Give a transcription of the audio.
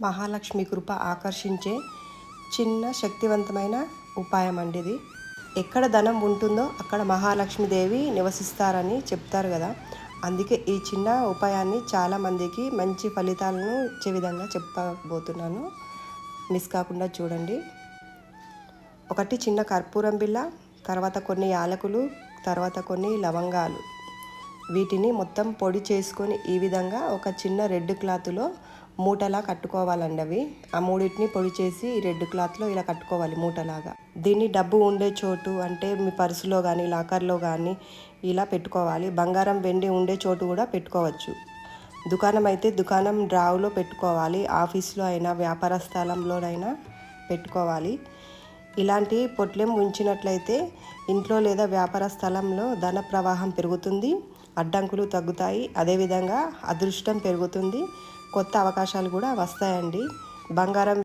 మహాలక్ష్మి కృప ఆకర్షించే చిన్న శక్తివంతమైన ఉపాయం అండి ఇది. ఎక్కడ ధనం ఉంటుందో అక్కడ మహాలక్ష్మీదేవి నివసిస్తారని చెప్తారు కదా. అందుకే ఈ చిన్న ఉపాయాన్ని చాలామందికి మంచి ఫలితాలను ఇచ్చే విధంగా చెప్పబోతున్నాను. మిస్ కాకుండా చూడండి. ఒకటి చిన్న కర్పూరం బిళ్ళ తర్వాత కొన్ని యాలకులు తర్వాత కొన్ని లవంగాలు. వీటిని మొత్తం పొడి చేసుకొని ఈ విధంగా ఒక చిన్న రెడ్ క్లాత్లో మూటలా కట్టుకోవాలండి అవి. ఆ మూడింటిని పొడి చేసి రెడ్ క్లాత్లో ఇలా కట్టుకోవాలి మూటలాగా. దీన్ని డబ్బు ఉండే చోటు అంటే మీ పర్సులో కానీ లాకర్లో కానీ ఇలా పెట్టుకోవాలి. బంగారం వెండి ఉండే చోటు కూడా పెట్టుకోవచ్చు. దుకాణం అయితే దుకాణం డ్రావులో పెట్టుకోవాలి. ఆఫీస్లో అయినా వ్యాపార స్థలంలోనైనా పెట్టుకోవాలి. ఇలాంటి పొట్లెం ఉంచినట్లయితే ఇంట్లో లేదా వ్యాపార స్థలంలో ధన ప్రవాహం పెరుగుతుంది అడ్డంకులు తగ్గుతాయి. అదేవిధంగా అదృష్టం పెరుగుతుంది. కొత్త అవకాశాలు కూడా వస్తాయండి. బంగారం